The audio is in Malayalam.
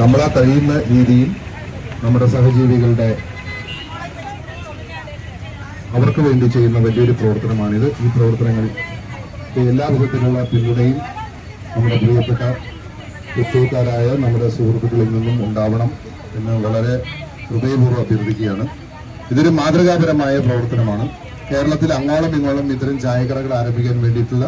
നമ്മളാ കഴിയുന്ന രീതിയിൽ നമ്മുടെ സഹജീവികളുടെ അവർക്ക് വേണ്ടി ചെയ്യുന്ന വലിയൊരു പ്രവർത്തനമാണിത്. ഈ പ്രവർത്തനങ്ങൾ എല്ലാ വിധത്തിലുള്ള പിന്തുണയും നമ്മുടെ പ്രിയപ്പെട്ട ക്രിസ്തുക്കാരായ നമ്മുടെ സുഹൃത്തുക്കളിൽ നിന്നും ഉണ്ടാവണം എന്ന് വളരെ ഹൃദയപൂർവം അഭ്യർത്ഥിക്കുകയാണ്. ഇതൊരു മാതൃകാപരമായ പ്രവർത്തനമാണ്. കേരളത്തിൽ അങ്ങോളം ഇങ്ങോളം ഇത്തരം ചായക്കടകൾ ആരംഭിക്കാൻ വേണ്ടിയിട്ടുള്ള